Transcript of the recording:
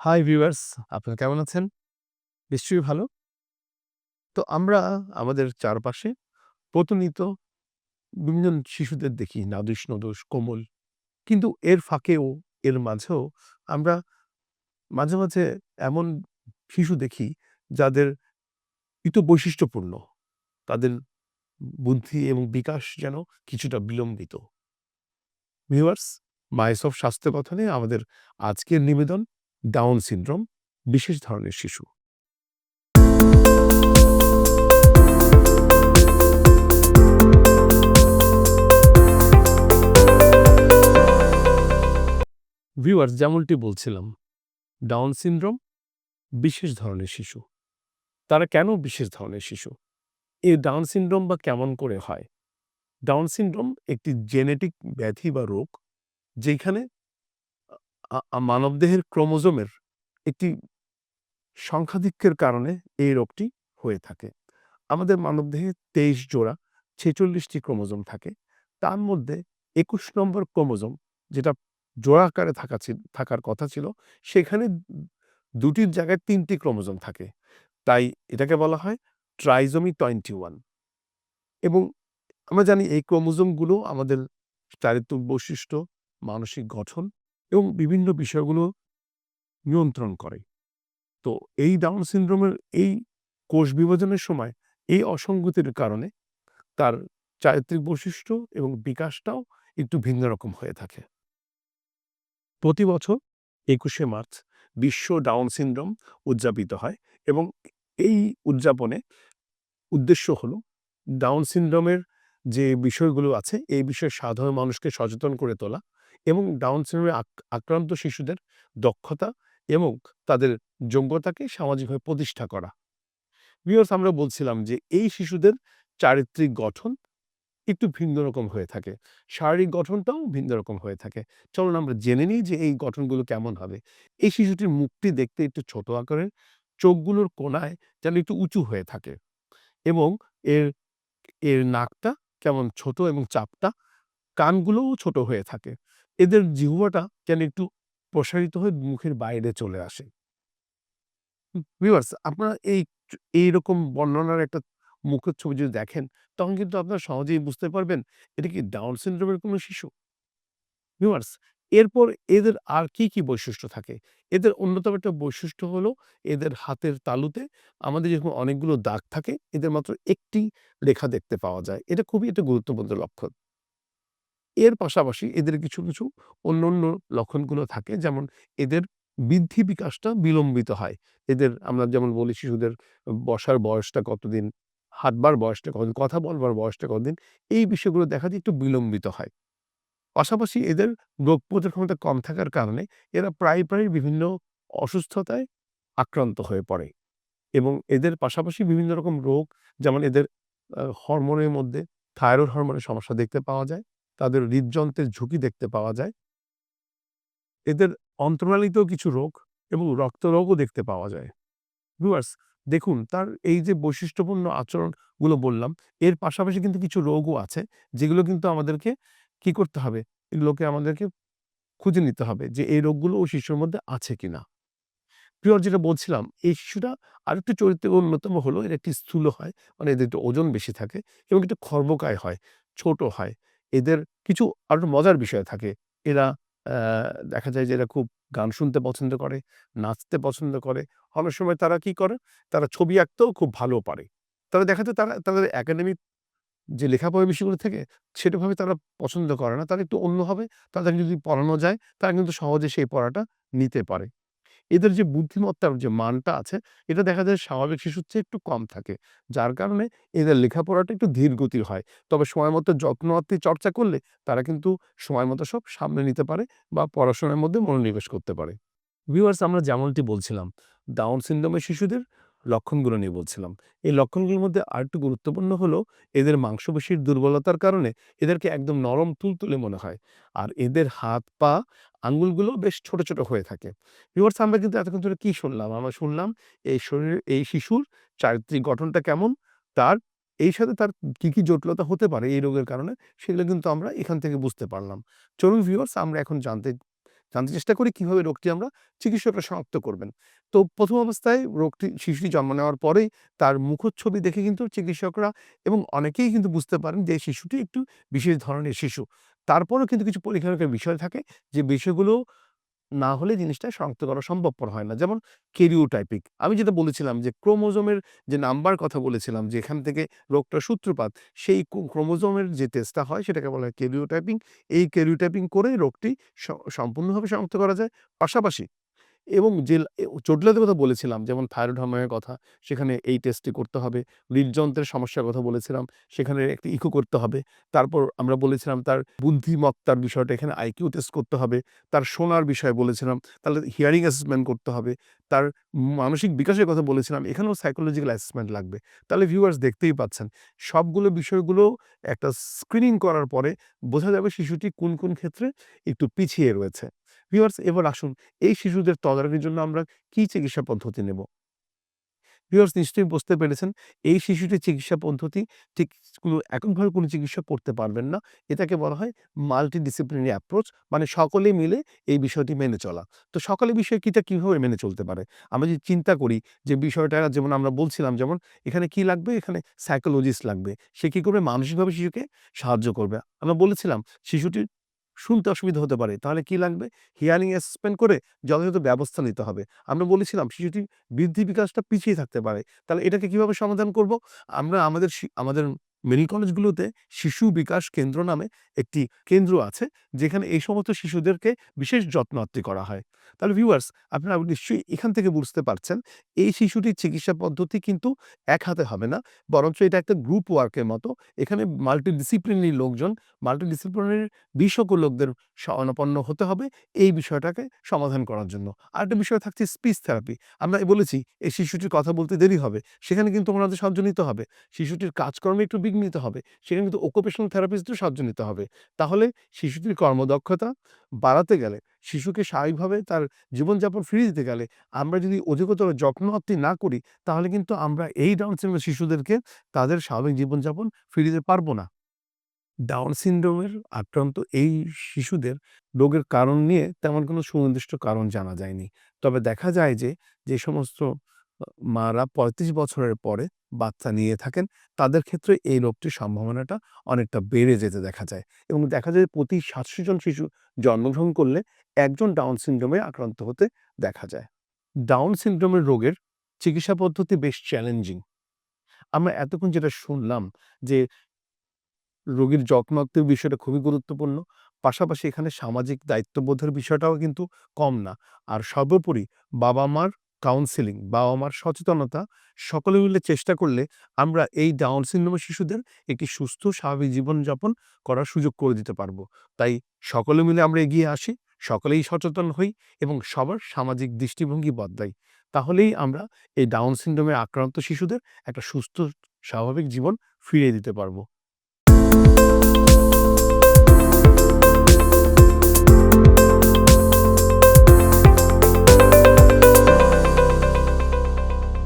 Hi viewers আপনারা কেমন আছেন? নিশ্চয়ই ভালো। তো আমরা আমাদের চারপাশে প্রতিনিয়ত বিভিন্ন শিশুদের দেখি নাদুস নদুস কোমল। কিন্তু এর ফাঁকেও এর মাঝেও আমরা মাঝে, মাঝে এমন শিশু দেখি যাদের একটু বৈশিষ্ট্যপূর্ণ। তাদের বুদ্ধি এবং বিকাশ যেন কিছুটা বিলম্বিত। ভিউয়ার্স মাইস অফ স্বাস্থ্য কথনে আমাদের আজকের নিবেদন ডাউন সিনড্রোম বিশেষ ধরনের শিশু। ভিউয়ার্স যেমনটি বলছিলাম, ডাউন সিনড্রোম বিশেষ ধরনের শিশু। তারা কেন বিশেষ ধরনের শিশু? এই ডাউন সিনড্রোম বা কেমন করে হয়? ডাউন সিনড্রোম একটি জেনেটিক ব্যাধি বা রোগ যেখানে মানবদেহের ক্রোমোজোমের একটি সংখ্যাধিক্যের কারণে এই রোগটি হয়ে থাকে। আমাদের মানবদেহে ২৩ জোড়া ছেচল্লিশটি ক্রোমোজোম থাকে। তার মধ্যে ২১ নম্বর ক্রোমোজোম যেটা জোড়া আকারে থাকা থাকার কথা ছিল, সেখানে দুটির জায়গায় তিনটি ক্রোমোজোম থাকে। তাই এটাকে বলা হয় ট্রাইজোমি 21 এবং আমরা জানি এই ক্রোমোজোমগুলো আমাদের চারিত্রিক বৈশিষ্ট্য, মানসিক গঠন এবং বিভিন্ন বিষয়গুলো নিয়ন্ত্রণ করে। তো এই ডাউন সিনড্রোমের এই কোষ বিভাজনের সময় এই অসঙ্গতির কারণে তার চারিত্রিক বৈশিষ্ট্য এবং বিকাশটাও একটু ভিন্ন রকম হয়ে থাকে। প্রতি বছর ২১শে মার্চ বিশ্ব ডাউন সিনড্রোম উদযাপিত হয় এবং এই উদযাপনে উদ্দেশ্য হলো ডাউন সিনড্রোমের যে বিষয়গুলো আছে, এই বিষয়ে সাধারণ মানুষকে সচেতন করে তোলা এবং ডাউন সিনড্রোমে আক্রান্ত শিশুদের দক্ষতা এবং তাদের যোগ্যতাকে সামাজিকভাবে প্রতিষ্ঠা করা। ভিউয়ার্স আমরা বলছিলাম যে এই শিশুদের চারিত্রিক গঠন একটু ভিন্ন রকম হয়ে থাকে। শারীরিক গঠনটাও ভিন্ন রকম হয়ে থাকে। চলুন আমরা জেনে নিই যে এই গঠনগুলো কেমন হবে। এই শিশুটির মুখটি দেখতে একটু ছোট আকারের, চোখগুলোর কোণায় যেন একটু উঁচু হয়ে থাকে এবং এর এর নাকটা কেমন ছোট এবং চাপটা, কানগুলোও ছোট হয়ে থাকে। এদের জিহ্বাটা যেন একটু প্রসারিত হয়ে মুখের বাইরে চলে আসে। ভিউয়ার্স আপনারা এই এইরকম বর্ণনার একটা মুখের ছবি যদি দেখেন, তখন কিন্তু আপনারা সহজেই বুঝতে পারবেন এটা কি ডাউন সিনড্রোমের কোনো শিশু? ভিউয়ার্স এরপর এদের আর কি, কি বৈশিষ্ট্য থাকে? এদের অন্যতম একটা বৈশিষ্ট্য হলো এদের হাতের তালুতে আমাদের যেরকম অনেকগুলো দাগ থাকে, এদের মাত্র একটি রেখা দেখতে পাওয়া যায়। এটা খুবই একটা গুরুত্বপূর্ণ লক্ষণ। এর পাশাপাশি এদের কিছু, কিছু অন্য অন্য লক্ষণগুলো থাকে যেমন এদের বৃদ্ধি বিকাশটা বিলম্বিত হয়। এদের আমরা যেমন বলি শিশুদের বসার বয়সটা কতদিন, হাঁটবার বয়সটা কতদিন, কথা বলবার বয়সটা কতদিন, এই বিষয়গুলো দেখা যায় একটু বিলম্বিত হয়। পাশাপাশি এদের রোগ প্রতিরোধ ক্ষমতা কম থাকার কারণে এরা প্রায়, প্রায় বিভিন্ন অসুস্থতায় আক্রান্ত হয়ে পড়ে এবং এদের পাশাপাশি বিভিন্ন রকম রোগ যেমন এদের হরমোনের মধ্যে থাইরয়েড হরমোনের সমস্যা দেখতে পাওয়া যায়। তাদের হৃদযন্ত্রের ঝুঁকি দেখতে পাওয়া যায়। এদের অন্ত্রনালীতেও কিছু রোগ এবং রক্তরোগও দেখতে পাওয়া যায়। ভিউয়ার্স দেখুন তার এই যে বৈশিষ্ট্যপূর্ণ আচরণগুলো বললাম, এর পাশাপাশি কিন্তু কিছু রোগও আছে যেগুলো কিন্তু আমাদেরকে কি করতে হবে? এগুলোকে আমাদেরকে খুঁজে নিতে হবে যে এই রোগগুলো ওই শিশুর মধ্যে আছে কিনা। ভিউয়ার্স যেটা বলছিলাম এই শিশুটা আরেকটু চরিত্রে অন্যতম হলো এরা একটি স্থূল হয়, মানে এদের একটু ওজন বেশি থাকে এবং একটু খর্বকায় হয়, ছোট হয়। এদের কিছু আরও মজার বিষয় থাকে। এরা দেখা যায় যে এরা খুব গান শুনতে পছন্দ করে, নাচতে পছন্দ করে। অনেক সময় তারা কি করে? তারা ছবি আঁকতেও খুব ভালো পারে। তারা দেখা যায় তারা তাদের একাডেমিক যে লেখাপড়ার বিষয়গুলো থেকে সেটাভাবে তারা পছন্দ করে না। তারা একটু অন্যভাবে তাদের যদি পড়ানো যায় তারা কিন্তু সহজে সেই পড়াটা নিতে পারে। এদের যে বুদ্ধিমত্তার যে মানটা আছে এটা দেখা যায় স্বাভাবিক শিশুর চেয়ে একটু কম থাকে। যার কারণে এদের লেখাপড়াটা একটু ধীর গতির হয়। তবে সময় মতো যত্ন আত্তি চর্চা করলে তারা কিন্তু সময় মতো সব সামনে নিতে পারে বা পড়াশোনার মধ্যে মনোনিবেশ করতে পারে। ভিউয়ার্স আমরা যেমনটি বলছিলাম, ডাউন সিন্ড্রোমের শিশুদের লক্ষণগুলো নিয়ে বলছিলাম। এই লক্ষণগুলোর মধ্যে আরেকটু গুরুত্বপূর্ণ হলো এদের মাংসপেশির দুর্বলতার কারণে এদেরকে একদম নরম তুলতুলে মনে হয়। আর এদের হাত, পা, আঙ্গুলগুলো বেশ ছোট, ছোট হয়ে থাকে। ভিউয়ার্স আমরা কিন্তু এতক্ষণ ধরে কী শুনলাম? আমরা শুনলাম এই শরীরের এই শিশুর চারিত্রিক গঠনটা কেমন, তার এই সাথে তার কি, কি জটিলতা হতে পারে এই রোগের কারণে সেগুলো কিন্তু আমরা এখান থেকে বুঝতে পারলাম। চলুন ভিউয়ার্স আমরা এখন জানতে জানতে চেষ্টা করি কীভাবে রোগটি আমরা চিকিৎসকরা শনাক্ত করবেন। তো প্রথম অবস্থায় রোগটি, শিশুটি জন্ম নেওয়ার পরেই তার মুখচ্ছবি দেখে কিন্তু চিকিৎসকরা এবং অনেকেই কিন্তু বুঝতে পারেন যে শিশুটি একটু বিশেষ ধরনের শিশু। তারপরও কিন্তু কিছু পরীক্ষা বিষয় থাকে যে বিষয়গুলো না হলে জিনিসটা শনাক্ত করা সম্ভবপর হয় না। যেমন কেরিওটাইপিক। আমি যেটা বলেছিলাম যে, ক্রোমোজোমের যে নাম্বার কথা বলেছিলাম যে, এখান থেকে রোগটার সূত্রপাত, সেই ক্রোমোজোমের যে টেস্টটা হয়, সেটাকে বলা হয় কেরিওটাইপিং। এই কেরিওটাইপিং করে রোগটি সম্পূর্ণভাবে শনাক্ত করা যায়। পাশাপাশি এবং যে জটিলতার কথা বলেছিলাম, যেমন থাইরয়েড হরমোনের কথা, সেখানে এই টেস্টটি করতে হবে। হৃদযন্ত্রের সমস্যার কথা বলেছিলাম, সেখানে একটি ইকো করতে হবে। তারপর আমরা বলেছিলাম তার বুদ্ধিমত্তার বিষয়টা, এখানে আইকিউ টেস্ট করতে হবে। তার শোনার বিষয়ে বলেছিলাম তাহলে হিয়ারিং অ্যাসেসমেন্ট করতে হবে। তার মানসিক বিকাশের কথা বলেছিলাম, এখানেও সাইকোলজিক্যাল অ্যাসেসমেন্ট লাগবে। তাহলে ভিউয়ার্স দেখতেই পাচ্ছেন, সবগুলো বিষয়গুলো একটা স্ক্রিনিং করার পরে বোঝা যাবে শিশুটি কোন কোন ক্ষেত্রে একটু পিছিয়ে রয়েছে। ভিউয়ার্স এবার আসুন এই শিশুদের তদারকির জন্য আমরা কি চিকিৎসা পদ্ধতি নেব? ভিউয়ার্স নিশ্চয়ই বুঝতে পেরেছেন, এই শিশুটির চিকিৎসা পদ্ধতি ঠিক কোনো এককভাবে কোনো চিকিৎসা করতে পারবেন না। এটাকে বলা হয় মাল্টি ডিসিপ্লিনারি অ্যাপ্রোচ মানে সকলে মিলে এই বিষয়টি মেনে চলা। তো সকলে বিষয় কিটা কীভাবে মেনে চলতে পারে? আমরা যদি চিন্তা করি যে বিষয়টা, যেমন আমরা বলছিলাম, যেমন এখানে কি লাগবে? এখানে সাইকোলজিস্ট লাগবে। সে কী করবে? মানসিকভাবে শিশুকে সাহায্য করবে। আমরা বলেছিলাম, শিশুটির শুনতে অসুবিধা হতে পারে। তাহলে কি লাগবে? হিয়ারিং অ্যাসেসমেন্ট করে যথাযথ ব্যবস্থা নিতে হবে। আমরা বলেছিলাম শিশুটির বৃদ্ধি বিকাশটা পিছিয়ে থাকতে পারে। তাহলে এটাকে কীভাবে সমাধান করব? আমরা আমাদের আমাদের মেডিকেল কলেজগুলোতে শিশু বিকাশ কেন্দ্র নামে একটি কেন্দ্র আছে, যেখানে এই সমস্ত শিশুদেরকে বিশেষ যত্নআত্তি করা হয়। তাহলে ভিউয়ার্স আপনারা নিশ্চয়ই এখান থেকে বুঝতে পারছেন, এই শিশুটির চিকিৎসা পদ্ধতি কিন্তু এক হাতে হবে না। বরঞ্চ এটা একটা গ্রুপ ওয়ার্কের মতো। এখানে মাল্টি ডিসিপ্লিনারি লোকজন মাল্টি ডিসিপ্লিনারি বিশেষজ্ঞ লোকদের শরণাপন্ন হতে হবে এই বিষয়টাকে সমাধান করার জন্য। আরেকটা বিষয় থাকছে স্পিচ থেরাপি আমরা বলেছি, এই শিশুটির কথা বলতে দেরি হবে। সেখানে কিন্তু ওনাদের সাহায্য নিতে হবে। শিশুটির কাজকর্মে একটু বিঘ্নিত হবে। সেখানে কিন্তু ওকুপেশনাল থেরাপিস্টদের সাহায্য নিতে হবে। তাহলে শিশুটির কর্মদক্ষতা বাড়াতে গেলে শিশুকে স্বাভাবিকভাবে তার জীবনযাপন ফিরিয়ে দিতে গেলে আমরা যদি অধিকতর যত্নআত্তি না করি, তাহলে কিন্তু আমরা এই ডাউন সিনড্রোমের শিশুদেরকে তাদের স্বাভাবিক জীবনযাপন ফিরিয়ে দিতে পারব না। ডাউন সিনড্রোমের আক্রান্ত এই শিশুদের রোগের কারণ নিয়ে তেমন কোনো সুনির্দিষ্ট কারণ জানা যায়নি। তবে দেখা যায় যে যে সমস্ত মারা পঁয়ত্রিশ বছরের পরে বাচ্চা নিয়ে থাকেন, তাদের ক্ষেত্রে এই রোগটির সম্ভাবনাটা অনেকটা বেড়ে যেতে দেখা যায়। এবং দেখা যায় প্রতি সাতশো জন শিশু জন্মগ্রহণ করলে একজন ডাউন সিনড্রোমে আক্রান্ত হতে দেখা যায়। ডাউন সিনড্রোমের রোগের চিকিৎসা পদ্ধতি বেশ চ্যালেঞ্জিং আমরা এতক্ষণ যেটা শুনলাম যে, রোগীর যত্নার্থের বিষয়টা খুবই গুরুত্বপূর্ণ, পাশাপাশি এখানে সামাজিক দায়িত্ববোধের বিষয়টাও কিন্তু কম না। আর সর্বোপরি বাবা মার কাউন্সিলিং বাবা মার সচেতনতা, সকলে মিলে চেষ্টা করলে আমরা এই ডাউন সিনড্রোমের শিশুদের একটি সুস্থ, স্বাভাবিক জীবনযাপন করার সুযোগ করে দিতে পারব। তাই সকলে মিলে আমরা এগিয়ে আসি। সকলেই সচেতন হই এবং সবার সামাজিক দৃষ্টিভঙ্গি বদলাই। তাহলেই আমরা এই ডাউন সিনড্রোমে আক্রান্ত শিশুদের একটা সুস্থ, স্বাভাবিক জীবন ফিরিয়ে দিতে পারব।